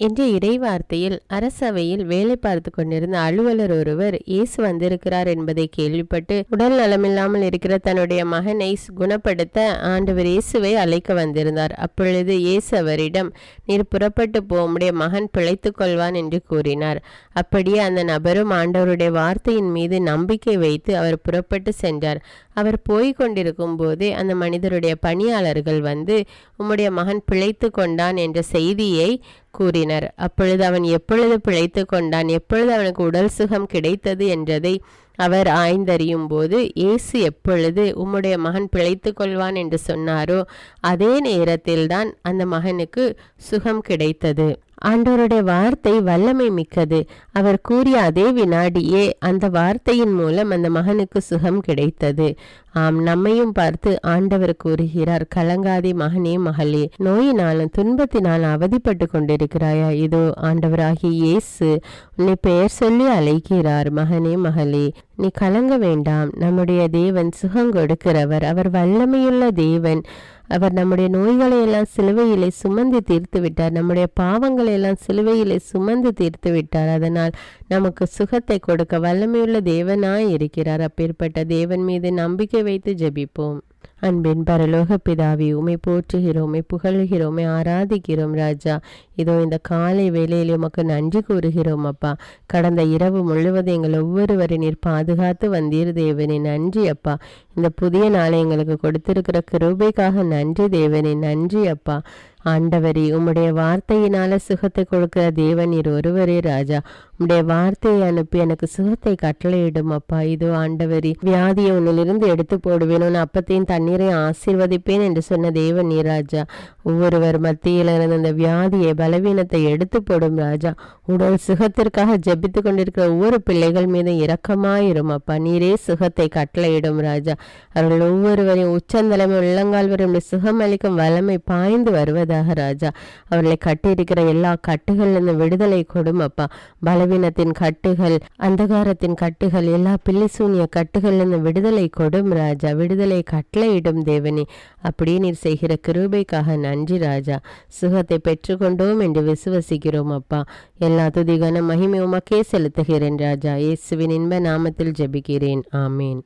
என்ற இடைவார்த்தையில் அரசவையில் வேலை பார்த்து கொண்டிருந்த அலுவலர் ஒருவர் இயேசு வந்திருக்கிறார் என்பதை கேள்விப்பட்டு உடல் நலமில்லாமல் இருக்கிற தன்னுடைய மகனை குணப்படுத்த ஆண்டவர் இயேசுவை அழைக்க வந்திருந்தார். அப்பொழுது இயேசு அவரிடம் நீர் புறப்பட்டு போ மகன் பிழைத்துக் கொள்வான் என்று கூறினார். அப்படியே அந்த நபரும் ஆண்டவருடைய வார்த்தையின் மீது நம்பிக்கை வைத்து அவர் புறப்பட்டு சென்றார். அவர் போய்க் கொண்டிருக்கும் போதே அந்த மனிதருடைய பணியாளர்கள் வந்து உம்முடைய மகன் பிழைத்து கொண்டான் என்ற செய்தியை கூறினர். அப்பொழுது அவன் எப்பொழுது பிழைத்து கொண்டான்? எப்பொழுது அவனுக்கு உடல் சுகம் கிடைத்தது என்றதை அவர் ஆய்ந்தறியும் போது இயேசு எப்பொழுது உம்முடைய மகன் பிழைத்து கொள்வான் என்று சொன்னாரோ அதே நேரத்தில்தான் அந்த மகனுக்கு சுகம் கிடைத்தது. ஆண்டவருடைய வார்த்தை வல்லமை மிக்கது. அவர் கூறிய அதே வினாடியே அந்த வார்த்தையின் மூலம் அந்த மகனுக்கு சுகம் கிடைத்தது. ஆம் நம்மையும் பார்த்து ஆண்டவர் கூறுகிறார் கலங்காதே மகனே மகளே நோயினாலும் துன்பத்தினால் அவதிப்பட்டு கொண்டிருக்கிறாயா? இதோ ஆண்டவராகிய இயேசு உன்னை பெயர் சொல்லி அழைக்கிறார். மகனே மகளே நீ கலங்க வேண்டாம். நம்முடைய தேவன் சுகம் கொடுக்கிறவர். அவர் வல்லமையுள்ள தேவன். அவர் நம்முடைய நோய்களை எல்லாம் சிலுவையிலே சுமந்து தீர்த்து விட்டார். நம்முடைய பாவங்களை எல்லாம் சிலுவையிலே சுமந்து தீர்த்து விட்டார். அதனால் நமக்கு சுகத்தை கொடுக்க வல்லமையுள்ள தேவனாய் இருக்கிறார். அப்பேற்பட்ட தேவன் மீது நம்பிக்கை வைத்து ஜெபிப்போம். அன்பின் பரலோக பிதாவி உமை போற்றுகிறோமே புகழ்கிறோமே ஆராதிக்கிறோம் ராஜா. இதோ இந்த காலை வேலையில் உமக்கு நன்றி கூறுகிறோம் அப்பா. கடந்த இரவு முழுவதும் எங்கள் ஒவ்வொருவரை நீர் பாதுகாத்து வந்தீர் தேவனே. நன்றி அப்பா. இந்த புதிய நாளை எங்களுக்கு கொடுத்திருக்கிற கிருபைக்காக நன்றி தேவனே. நன்றி அப்பா. ஆண்டவரே உம்முடைய வார்த்தையினால சுகத்தை கொடுக்கிற தேவன் நீர் ஒருவரே ராஜா. உம்முடைய வார்த்தையை அனுப்பி எனக்கு சுகத்தை கட்டளையிடும் அப்பா. இதோ ஆண்டவரி வியாதியை உன்னிலிருந்து எடுத்து போடுவேன். உன் அப்பத்தையும் தண்ணீரையும் ஆசீர்வதிப்பேன் என்று சொன்ன தேவன் நீராஜா ராஜா. ஒவ்வொருவர் மத்தியில் இருந்த அந்த வியாதியை பலவீனத்தை எடுத்து போடும் ராஜா. உடல் சுகத்திற்காக ஜெபித்து கொண்டிருக்கிற ஒவ்வொரு பிள்ளைகள் மீது இரக்கமாயிரும். அப்பா நீரே சுகத்தை கட்டளையிடும் ராஜா. அவர்கள் ஒவ்வொருவரையும் உச்சந்தலைமை உள்ளங்கால் வரும் சுகம் அளிக்கும் வல்லமை பாய்ந்து வருவதாக ராஜா. அவர்களை கட்டியிருக்கிற எல்லா கட்டுகளிலிருந்து விடுதலை கொடும் அப்பா. பலவீனத்தின் கட்டுகள் அந்தகாரத்தின் கட்டுகள் எல்லா பில்லிசூனிய கட்டுகளிலிருந்து விடுதலை கொடும் ராஜா. விடுதலை கட்டளையிடும் தேவனே. அப்படியே நீர் செய்கிற கிருபைக்காக நன்றி. ராஜா. சுகத்தை பெற்றுக்கொண்டோம் என்று விசுவசிக்கிறோம் அப்பா. எல்லா துதிகன மகிமை உமக்கே செலுத்துகிறேன் ராஜா. இயேசுவின் இன்ப நாமத்தில் ஜெபிக்கிறேன். ஆமீன்.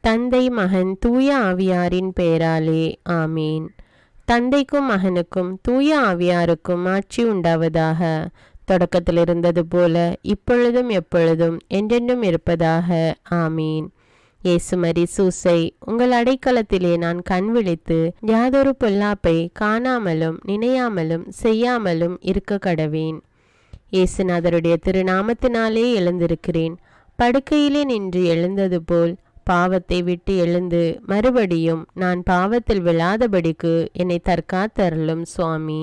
தந்தை மகன் தூய ஆவியாரின் பெயராலே ஆமீன். தந்தைக்கும் மகனுக்கும் தூய ஆவியாருக்கும் ஆட்சி உண்டாவதாக. தொடக்கத்தில் இருந்தது போல இப்பொழுதும் எப்பொழுதும் என்றென்றும் இருப்பதாக. ஆமீன். ஏசுமரி சூசை உங்கள் அடைக்கலத்திலே நான் கண் விழித்து யாதொரு பொல்லாப்பை காணாமலும் நினையாமலும் செய்யாமலும் இருக்க கடவேன். இயேசுநாதருடைய திருநாமத்தினாலே எழுந்திருக்கிறேன். படுக்கையிலே நின்று எழுந்தது போல் பாவத்தை விட்டு எழுந்து மறுபடியும் நான் பாவத்தில் விழாதபடிக்கு என்னை தற்காத்தருளும் சுவாமி.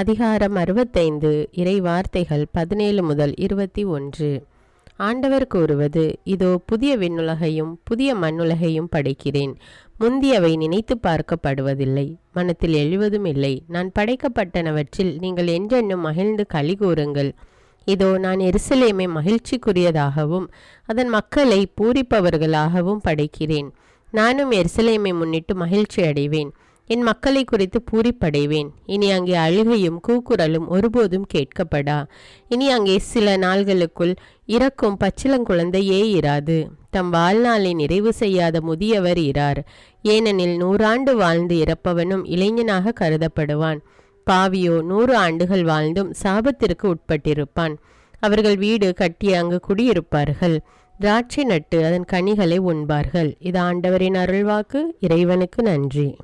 அதிகாரம் அறுபத்தைந்து இறை வார்த்தைகள் பதினேழு முதல் இருபத்தி ஒன்று. ஆண்டவர் கூறுவது இதோ புதிய விண்ணுலகையும் புதிய மண்ணுலகையும் படைக்கிறேன். முந்தியவை நினைத்து பார்க்கப்படுவதில்லை மனத்தில் எழுவதும் இல்லை. நான் படைக்கப்பட்டனவற்றில் நீங்கள் என்றென்னும் மகிழ்ந்து களி கூறுங்கள். இதோ நான் எருசலேமை மகிழ்ச்சிக்குரியதாகவும் அதன் மக்களை பூரிப்பவர்களாகவும் படைக்கிறேன். நானும் எருசலேமை முன்னிட்டு மகிழ்ச்சி அடைவேன் என் மக்களை குறித்து பூரிப்படைவேன். இனி அங்கே அழுகையும் கூக்குரலும் ஒருபோதும் கேட்கப்படா. இனி அங்கே சில நாள்களுக்குள் இறக்கும் பச்சிளங்குழந்தையே இராது. தம் வாழ்நாளை நிறைவு செய்யாத முதியவர் இரார். ஏனெனில் நூறாண்டு வாழ்ந்து இறப்பவனும் இளைஞனாக கருதப்படுவான். பாவியோ நூறு ஆண்டுகள் வாழ்ந்தும் சாபத்திற்கு உட்பட்டிருப்பான். அவர்கள் வீடு கட்டி அங்கு குடியிருப்பார்கள். திராட்சை நட்டு அதன் கனிகளை உண்பார்கள். இது ஆண்டவரின் அருள்வாக்கு. இறைவனுக்கு நன்றி.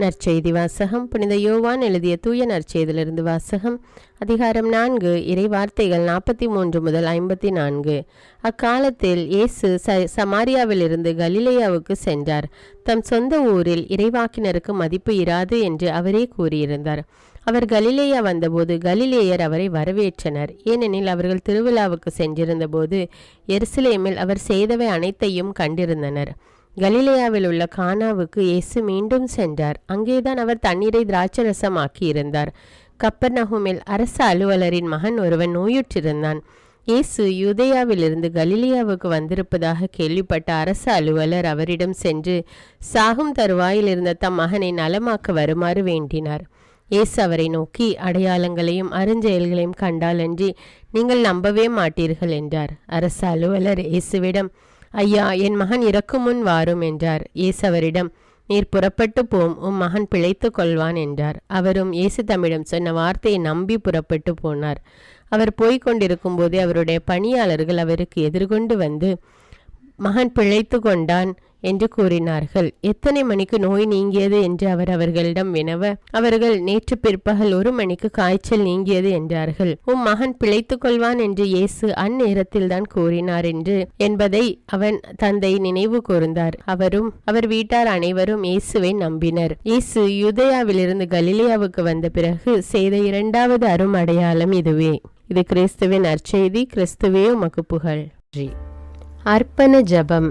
நற்செய்தி வாசகம். புனித யோவான் எழுதிய தூய நற்செய்தியிலிருந்து வாசகம். அதிகாரம் நான்கு இறை வார்த்தைகள் நாற்பத்தி மூன்று முதல் ஐம்பத்தி நான்கு அக்காலத்தில் இயேசு ச சமாரியாவிலிருந்து கலிலேயாவுக்கு சென்றார். தம் சொந்த ஊரில் இறைவாக்கினருக்கு மதிப்பு இராது என்று அவரே கூறியிருந்தார். அவர் கலிலேயா வந்தபோது கலிலேயர் அவரை வரவேற்றனர். ஏனெனில் அவர்கள் திருவிழாவுக்கு சென்றிருந்தபோது எருசலேமில் அவர் செய்தவை அனைத்தையும் கண்டிருந்தனர். கலிலேயாவில் உள்ள கானாவுக்கு இயேசு மீண்டும் சென்றார். அங்கேதான் அவர் தண்ணீரை திராட்சரசமாக்கி இருந்தார் கப்பர் நகுமில் அரச அலுவலரின் மகன் ஒருவன் நோயுற்றிருந்தான். இயேசு யூதேயாவிலிருந்து கலிலியாவுக்கு வந்திருப்பதாக கேள்விப்பட்ட அரசு அலுவலர் அவரிடம் சென்று சாகும் தருவாயில் இருந்த தம் மகனை நலமாக்க வருமாறு வேண்டினார். இயேசு அவரை நோக்கி அடையாளங்களையும் அருஞ்செயல்களையும் கண்டாலன்றி நீங்கள் நம்பவே மாட்டீர்கள் என்றார். அரச அலுவலர் இயேசுவிடம் ஐயா என் மகன் இறக்கும் முன் வாரும் என்றார். இயேசு அவரிடம் நீர் புறப்பட்டு போம் உம் மகன் பிழைத்து கொள்வான் என்றார். அவரும் இயேசு தம்மிடம் சொன்ன வார்த்தையை நம்பி புறப்பட்டு போனார். அவர் போய்கொண்டிருக்கும் போதே அவருடைய பணியாளர்கள் அவருக்கு எதிர்கொண்டு வந்து மகன் பிழைத்து கொண்டான் என்று கூறினார்கள். எத்தனை மணிக்கு நோய் நீங்கியது என்று அவர் அவர்களிடம் வினவ அவர்கள் நேற்று பிற்பகல் ஒரு மணிக்கு காய்ச்சல் நீங்கியது என்றார்கள். உம் மகன் பிழைத்துக் கொள்வான் என்று இயேசு அந்நேரத்தில் தான் கூறினார் என்று என்பதை அவன் தந்தை நினைவு கூர்ந்தார். அவரும் அவர் வீட்டார் அனைவரும் இயேசுவை நம்பினர். இயேசு யுதயாவிலிருந்து கலிலியாவுக்கு வந்த பிறகு செய்த இரண்டாவது அரும் அடையாளம் இதுவே. இது கிறிஸ்துவின் அற்செய்தி கிறிஸ்துவே உமக்கு புகழ். அர்ப்பண ஜபம்.